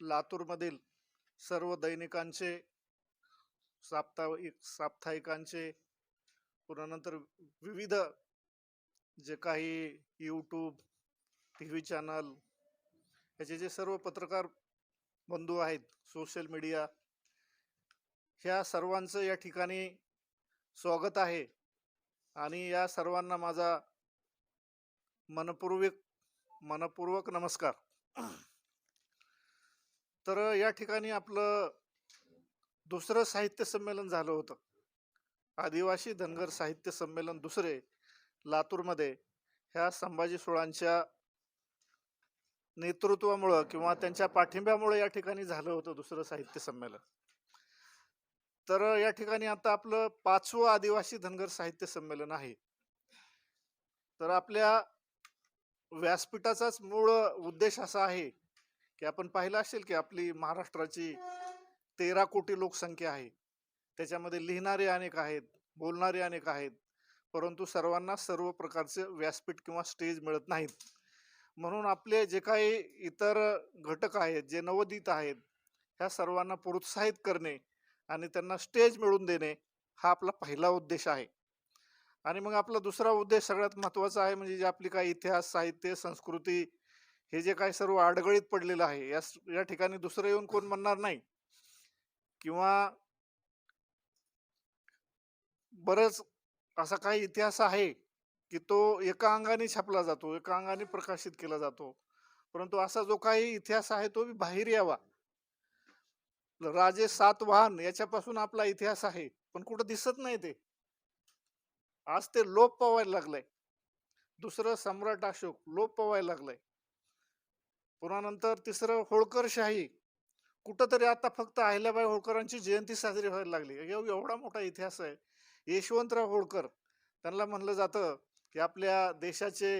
लातूरमधील सर्व दैनिकांचे साप्ताहिक साप्ताहिकांचे पुन्हा नंतर विविध जे काही यूट्यूब टी व्ही चॅनल याचे जे सर्व पत्रकार बंधू आहेत सोशल मीडिया ह्या सर्वांचं या ठिकाणी स्वागत आहे. आणि या सर्वांना माझा मनपूर्वक मनपूर्वक नमस्कार. तर या ठिकाणी आपलं दुसरं साहित्य संमेलन झालं होतं. आदिवासी धनगर साहित्य संमेलन दुसरे लातूरमध्ये ह्या संभाजी सुळांच्या नेतृत्वामुळं किंवा त्यांच्या पाठिंब्यामुळे या ठिकाणी झालं होतं दुसरं साहित्य संमेलन. तर या ठिकाणी आता आपलं पाचवं आदिवासी धनगर साहित्य संमेलन आहे. तर आपल्या व्यासपीठाचाच मूळ उद्देश असा आहे की आपण पाहिलं असेल की आपली महाराष्ट्राची तेरा कोटी लोकसंख्या आहे. त्याच्यामध्ये लिहिणारे अनेक आहेत बोलणारे अनेक आहेत परंतु सर्वांना सर्व प्रकारचे व्यासपीठ किंवा स्टेज मिळत नाहीत. म्हणून आपले जे काही इतर घटक आहेत जे नवोदित आहेत ह्या सर्वांना प्रोत्साहित करणे आणि त्यांना स्टेज मिळवून देणे हा आपला पहिला उद्देश आहे. आणि मग आपला दुसरा उद्देश सगळ्यात महत्त्वाचा आहे म्हणजे जे आपली काही इतिहास साहित्य संस्कृती हे जे काही सर्व अडगळीत पडलेलं आहे या या ठिकाणी दुसरं येऊन कोण म्हणणार नाही? किंवा बरंच असा काही इतिहास आहे की तो एका अंगाने छापला जातो एका अंगाने प्रकाशित केला जातो. परंतु असा जो काही इतिहास आहे तो बाहेर यावा. राजे सातवाहन याच्यापासून आपला इतिहास आहे पण कुठं दिसत नाही ते. आज ते लोप पवायला लागलंय. दुसरं सम्राट अशोक लोप पवायला लागलंय. पुन्हा नंतर तिसरं होळकरशाही कुठंतरी आता फक्त अहिल्याबाई होळकरांची जयंती साजरी व्हायला लागली. एवढा मोठा इतिहास आहे. यशवंतराव होळकर त्यांना म्हणलं जातं की आपल्या देशाचे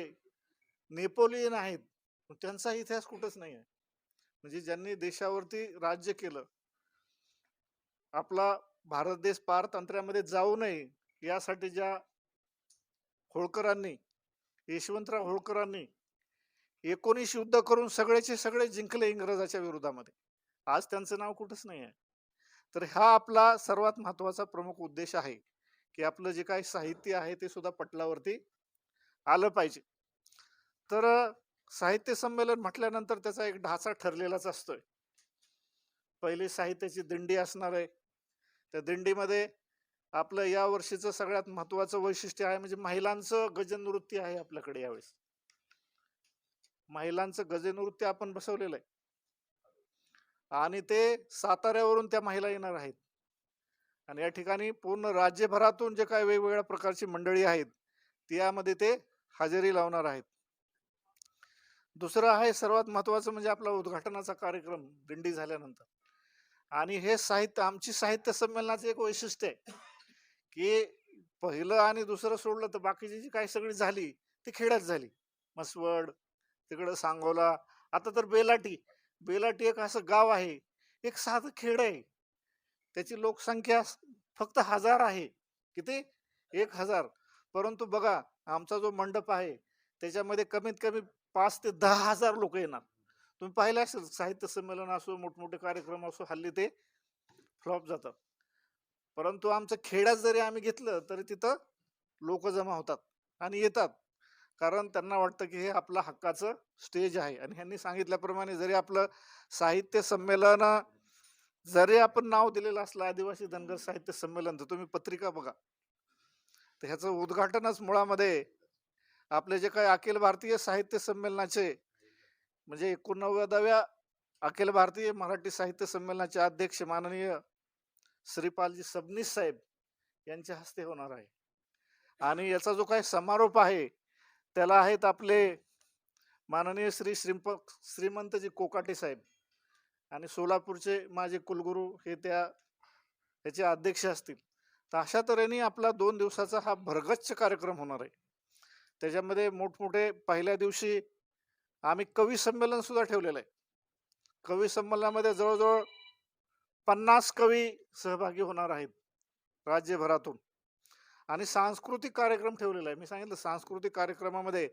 नेपोलियन आहेत. त्यांचा इतिहास कुठंच नाही आहे. म्हणजे ज्यांनी देशावरती राज्य केलं आपला भारत देश पारतंत्र्यामध्ये जाऊ नये यासाठी ज्या होळकरांनी यशवंतराव होळकरांनी एकोणीस युद्ध करून सगळेचे सगळे जिंकले इंग्रजाच्या विरोधामध्ये. आज त्यांचं नाव कुठंच नाही आहे. तर हा आपला सर्वात महत्त्वाचा प्रमुख उद्देश आहे की आपलं जे काही साहित्य आहे ते सुद्धा पटलावरती आलं पाहिजे. तर साहित्य संमेलन म्हटल्यानंतर त्याचा एक ढाचा ठरलेलाच असतोय. पहिली साहित्याची दिंडी असणार आहे. त्या दिंडीमध्ये आपलं या वर्षीचं सगळ्यात महत्वाचं वैशिष्ट्य आहे म्हणजे महिलांचं गजन नृत्य आहे आपल्याकडे यावेळेस. महिलांचं गजनृत्य आपण बसवलेलं आहे. आणि ते साताऱ्यावरून त्या महिला येणार आहेत. आणि या ठिकाणी पूर्ण राज्यभरातून जे काही वेगवेगळ्या प्रकारची मंडळी आहेत त्यामध्ये ते हजेरी लावणार आहेत. दुसरं आहे सर्वात महत्वाचं म्हणजे आपला उद्घाटनाचा कार्यक्रम दिंडी झाल्यानंतर. आणि हे साहित्य आमची साहित्य संमेलनाचं एक वैशिष्ट्य आहे की पहिलं आणि दुसरं सोडलं तर बाकीची जी काही सगळी झाली ती खेड्यात झाली. मसवड तिकडं सांगोला. आता तर बेलाटी. बेलाटी एक असं गाव आहे. एक साधं खेड आहे. त्याची लोकसंख्या फक्त हजार आहे. किती? एक हजार. परंतु बघा आमचा जो मंडप आहे त्याच्यामध्ये कमीत कमी पाच ते दहा हजार लोक येणार. तुम्ही पाहिलं असेल साहित्य संमेलन असो मोठमोठे कार्यक्रम असो हल्ली ते फ्लॉप जातात. परंतु आमचं खेड्यात जरी आम्ही घेतलं तरी तिथं लोक जमा होतात आणि येतात. कारण त्यांना वाटतं की हे आपलं हक्काचं स्टेज आहे. आणि ह्यांनी सांगितल्याप्रमाणे जरी आपलं साहित्य संमेलन जरी आपण नाव दिलेलं असलं आदिवासी धनगर साहित्य संमेलन तर तुम्ही पत्रिका बघा. तर ह्याचं उद्घाटनच मुळामध्ये आपले जे काही अखिल भारतीय साहित्य संमेलनाचे म्हणजे एकोणनव्वदाव्या अखिल भारतीय मराठी साहित्य संमेलनाचे अध्यक्ष माननीय श्रीपालजी सबनीस साहेब यांच्या हस्ते होणार आहे. आणि याचा जो काही समारोप आहे त्याला आहेत आपले माननीय श्री श्रीप श्रीमंतजी कोकाटे साहेब. आणि सोलापूरचे माझे कुलगुरू हे त्या ह्याचे अध्यक्ष असतील. तर अशा तऱ्हेने आपला दोन दिवसाचा हा भरगच्च कार्यक्रम होणार आहे. त्याच्यामध्ये मोठमोठे पहिल्या दिवशी आम्ही कवी संमेलन सुद्धा ठेवलेलं आहे. कवी संमेलनामध्ये जवळजवळ पन्नास कवी सहभागी होणार आहेत राज्यभरातून. आणि सांस्कृतिक कार्यक्रम ठेवलेला आहे. मी सांगितलं सांस्कृतिक कार्यक्रमामध्ये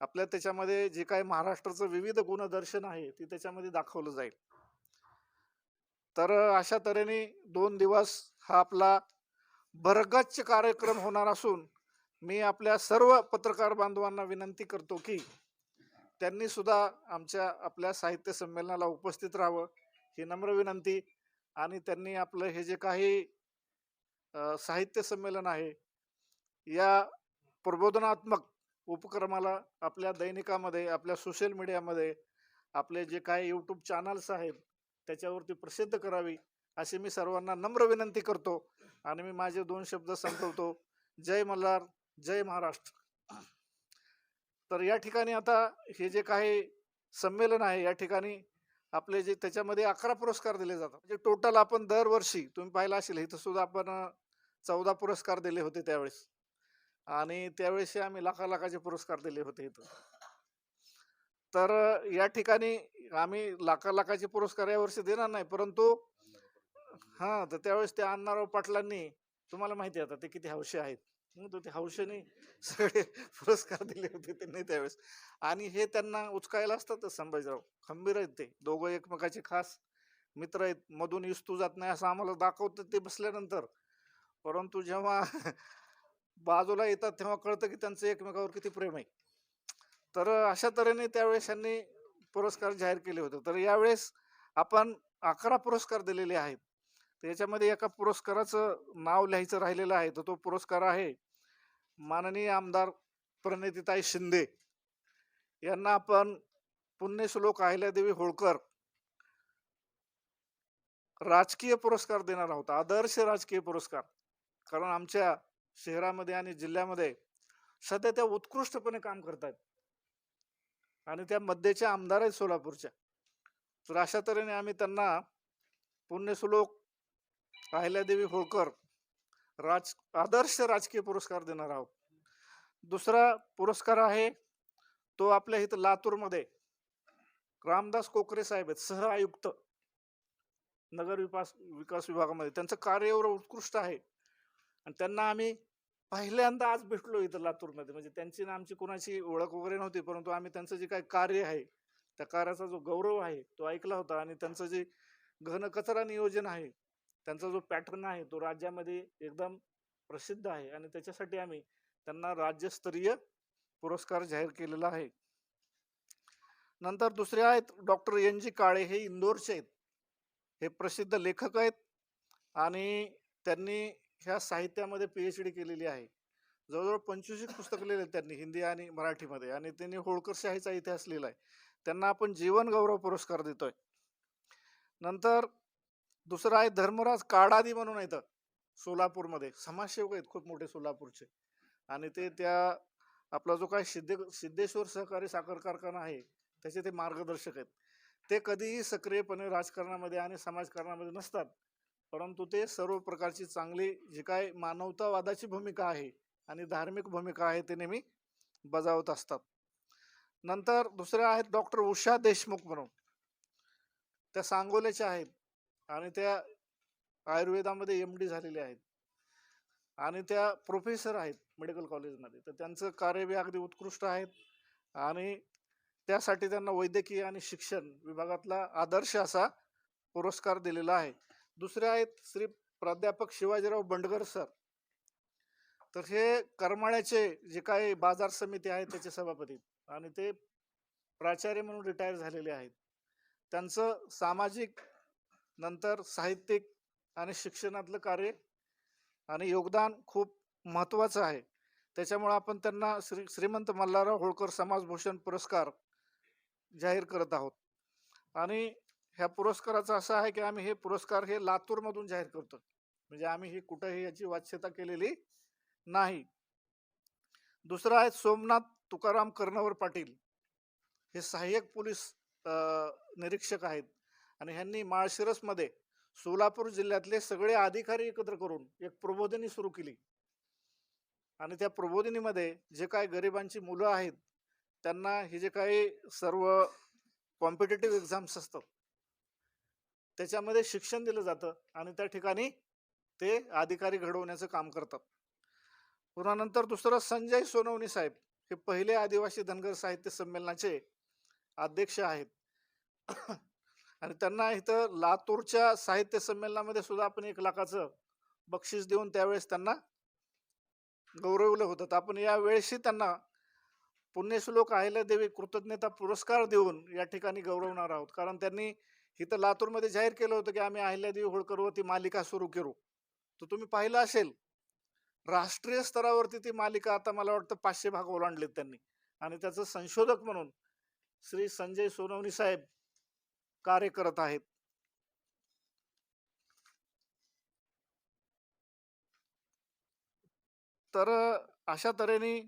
आपल्या त्याच्यामध्ये जे काही महाराष्ट्राचं विविध गुणदर्शन आहे ते त्याच्यामध्ये दाखवलं जाईल. तर अशा तऱ्हेने दोन दिवस हा आपला भरगच्च कार्यक्रम होणार असून मी आपल्या सर्व पत्रकार बांधवांना विनंती करतो की त्यांनी सुद्धा आमच्या आपल्या साहित्य संमेलनाला उपस्थित राहावं ही नम्र विनंती. आणि त्यांनी आपलं हे जे काही साहित्य संमेलन आहे या प्रबोधनात्मक उपक्रमाला आपल्या दैनिकामध्ये आपल्या सोशल मीडियामध्ये आपले जे काही यूट्यूब चॅनल्स आहेत त्याच्यावरती प्रसिद्ध करावी अशी मी सर्वांना नम्र विनंती करतो आणि मी माझे दोन शब्द संपवतो. जय मल्हार जय महाराष्ट्र. तर या ठिकाणी आता हे जे काही संमेलन आहे या ठिकाणी आपले जे त्याच्यामध्ये अकरा पुरस्कार दिले जातात. म्हणजे टोटल आपण दरवर्षी तुम्ही पाहिलं असेल इथं सुद्धा आपण चौदा पुरस्कार दिले होते त्यावेळेस. आणि त्यावेळेस आम्ही लाखा लाखाचे पुरस्कार दिले होते इथं. तर या ठिकाणी आम्ही लाखा लाखाचे पुरस्कार यावर्षी देणार नाही परंतु हा तर त्यावेळेस त्या अण्णाराव पाटलांनी तुम्हाला माहिती आता ते किती हौशी आहेत. तर ते हौशेने सगळे पुरस्कार दिले होते त्यांनी त्यावेळेस. आणि हे त्यांना उचकायला असतातच संभाजीराव खंबीर आहेत ते दोघं एकमेकाचे खास मित्र आहेत. मधून इस्तू जात नाही असं आम्हाला दाखवतं ते बसल्यानंतर. परंतु जेव्हा बाजूला येतात तेव्हा कळतं की त्यांचं एकमेकावर किती प्रेम आहे. तर अशा तऱ्हेने त्यावेळेस यांनी पुरस्कार जाहीर केले होते. तर यावेळेस आपण अकरा पुरस्कार दिलेले आहेत. तर याच्यामध्ये एका पुरस्काराचं नाव लिहायचं राहिलेलं आहे. तर तो पुरस्कार आहे माननीय आमदार प्रणितीताई शिंदे. यांना आपण पुण्यश्लोक अहिल्यादेवी होळकर राजकीय पुरस्कार देणार आहोत. आदर्श राजकीय पुरस्कार. कारण आमच्या शहरामध्ये आणि जिल्ह्यामध्ये सध्या त्या उत्कृष्टपणे काम करतात आणि त्या मध्येच्या आमदार आहेत सोलापूरच्या. तर अशा तऱ्हेने आम्ही त्यांना पुण्यश्लोक अहिल्यादेवी होळकर राज आदर्श राजकीय पुरस्कार देणार आहोत. दुसरा पुरस्कार आहे तो आपल्या इथं लातूरमध्ये रामदास कोकरे साहेब आहेत सह आयुक्त नगर विकास विकास विभागामध्ये. त्यांचं कार्य एवढं उत्कृष्ट आहे. आणि त्यांना आम्ही पहिल्यांदा आज भेटलो इथं लातूरमध्ये. म्हणजे त्यांची ना आमची कोणाची ओळख वगैरे नव्हती परंतु आम्ही त्यांचं जे काही कार्य आहे त्या कार्याचा जो गौरव आहे तो ऐकला होता आणि त्यांचं जे घनकचरा नियोजन आहे त्यांचा जो पॅटर्न आहे तो राज्यामध्ये एकदम प्रसिद्ध आहे आणि त्याच्यासाठी आम्ही त्यांना राज्यस्तरीय पुरस्कार जाहीर केलेला आहे. नंतर दुसरे आहेत डॉक्टर एन जी काळे हे इंदोरचे आहेत. हे प्रसिद्ध लेखक आहेत आणि त्यांनी ह्या साहित्यामध्ये पी एच डी केलेली आहे. जवळजवळ पंचवीस पुस्तक पुस्तकं लिहिले आहेत त्यांनी हिंदी आणि मराठीमध्ये आणि त्यांनी होळकर शाहीचा इतिहास लिहिला आहे त्यांना आपण जीवन गौरव पुरस्कार देतोय. नंतर दुसरं आहे धर्मराज काडादी म्हणून येतं सोलापूरमध्ये. समाजसेवक आहेत खूप मोठे सोलापूरचे. आणि ते त्या आपला जो काय सिद्धे सिद्धेश्वर सहकारी साखर कारखाना आहे त्याचे ते मार्गदर्शक आहेत. ते कधीही सक्रियपणे राजकारणामध्ये आणि समाजकारणामध्ये नसतात. परंतु ते सर्व प्रकारची चांगली जी काय मानवतावादाची भूमिका आहे आणि धार्मिक भूमिका आहे ते नेहमी बजावत असतात. नंतर दुसऱ्या आहेत डॉक्टर उषा देशमुख म्हणून. त्या सांगोल्याच्या आहेत आणि त्या आयुर्वेदामध्ये एम डी झालेल्या आहेत. आणि त्या प्रोफेसर आहेत मेडिकल कॉलेजमध्ये तर त्यांचं कार्य बी अगदी उत्कृष्ट आहेत आणि त्यासाठी त्यांना वैद्यकीय आणि शिक्षण विभागातला आदर्श असा पुरस्कार दिलेला आहे. दुसरे आहेत श्री प्राध्यापक शिवाजीराव बंडगर सर. तर हे करमाळ्याचे जे काही बाजार समिती आहे त्याचे सभापती आणि ते प्राचार्य म्हणून रिटायर झालेले आहेत. त्यांचं सामाजिक नंतर साहित्यिक आणि शिक्षणातलं कार्य आणि योगदान खूप महत्त्वाचं आहे. त्याच्यामुळे आपण त्यांना श्री श्रीमंत मल्हारराव होळकर समाजभूषण पुरस्कार जाहीर करत आहोत. आणि ह्या पुरस्काराचं असं आहे की आम्ही हे पुरस्कार हे लातूरमधून जाहीर करतो म्हणजे आम्ही ही कुठेही याची वाच्यता केलेली नाही. दुसरं आहे सोमनाथ तुकाराम कर्णवर पाटील. हे सहाय्यक पोलीस निरीक्षक आहेत. आणि ह्यांनी माळशिरसमध्ये सोलापूर जिल्ह्यातले सगळे अधिकारी एकत्र करून एक प्रबोधिनी सुरू केली. आणि त्या प्रबोधिनीमध्ये जे काय गरिबांची मुलं आहेत त्यांना हे जे काही सर्व कॉम्पिटेटिव्ह एक्झाम्स असतात त्याच्यामध्ये शिक्षण दिलं जातं आणि त्या ठिकाणी ते अधिकारी घडवण्याचं काम करतात. पुन्हा नंतर दुसरं संजय सोनवणी साहेब हे पहिले आदिवासी धनगर साहित्य संमेलनाचे अध्यक्ष आहेत. आणि त्यांना इथं लातूरच्या साहित्य संमेलनामध्ये सुद्धा आपण एक लाखाचं बक्षीस देऊन त्यावेळेस त्यांना गौरवलं होतं. आपण यावेळेसही त्यांना पुण्यश्लोक अहिल्यादेवी कृतज्ञता पुरस्कार देऊन या ठिकाणी गौरवणार आहोत. कारण त्यांनी इथं लातूरमध्ये जाहीर केलं होतं की आम्ही अहिल्यादेवी होळकरवरती मालिका सुरू करू. तर तुम्ही पाहिलं असेल राष्ट्रीय स्तरावरती ती मालिका आता मला वाटतं पाचशे भाग ओलांडलेत त्यांनी. आणि त्याचं संशोधक म्हणून श्री संजय सोनवणी साहेब कार्य करत आहेत. तर अशा तऱ्हेने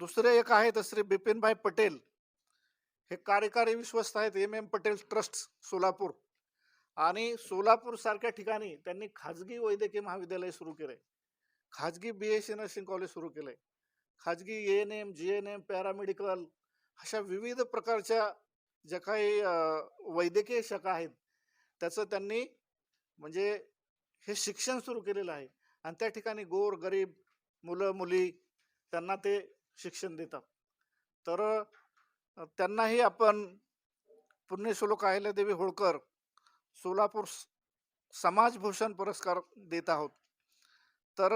दुसरे एक आहेत श्री बिपिनभाई पटेल हे कार्यकारी विश्वस्त आहेत M. M. Patel trust Solapur. आणि सोलापूर सारख्या ठिकाणी त्यांनी खाजगी वैद्यकीय महाविद्यालय सुरू केले. खाजगी B S C nursing college सुरू केले. खाजगी A N M G N M paramedical अशा विविध प्रकारच्या ज्या काही वैद्यकीय शाखा आहेत त्याचं त्यांनी म्हणजे हे शिक्षण सुरू केलेलं आहे. आणि त्या ठिकाणी गोर गरीब मुलं मुली त्यांना ते शिक्षण देतात. तर त्यांनाही आपण पुण्यश्लोक अहिल्यादेवी होळकर सोलापूर समाजभूषण पुरस्कार देत आहोत. तर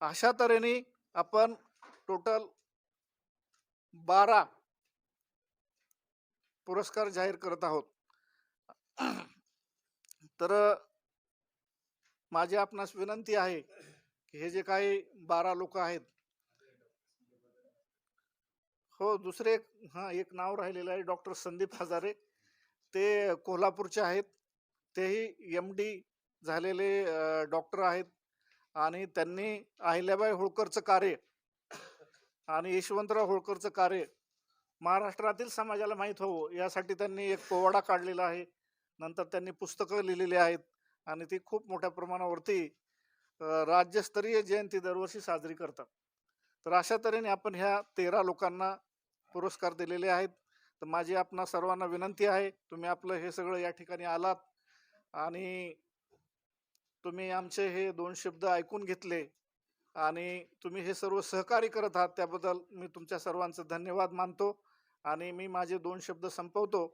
अशा तऱ्हेने आपण टोटल बारा पुरस्कार जाहीर करत आहोत. तर माझी आपणास विनंती आहे की हे जे काही बारा लोक आहेत हो दुसरे एक हा एक नाव राहिलेलं आहे डॉक्टर संदीप हजारे. ते कोल्हापूरचे आहेत. तेही एम डी झालेले डॉक्टर आहेत. आणि त्यांनी अहिल्याबाई होळकरचं कार्य आणि यशवंतराव होळकरचं कार्य महाराष्ट्रातील समाजाला माहीत व्हावं यासाठी त्यांनी एक पोवाडा काढलेला आहे. नंतर त्यांनी पुस्तकं लिहिलेली आहेत आणि ती खूप मोठ्या प्रमाणावरती राज्यस्तरीय जयंती दरवर्षी साजरी करतात. तर अशा तऱ्हेने आपण ह्या तेरा लोकांना पुरस्कार दिलेले आहेत. तर माझी आपणा सर्वांना विनंती आहे तुम्ही आपलं हे सगळं या ठिकाणी आलात आणि तुम्ही आमचे हे दोन शब्द ऐकून घेतले आणि तुम्ही हे सर्व सहकार्य करत आहात त्याबद्दल मी तुमच्या सर्वांचं धन्यवाद मानतो आणि मी माझे दोन शब्द संपवतो.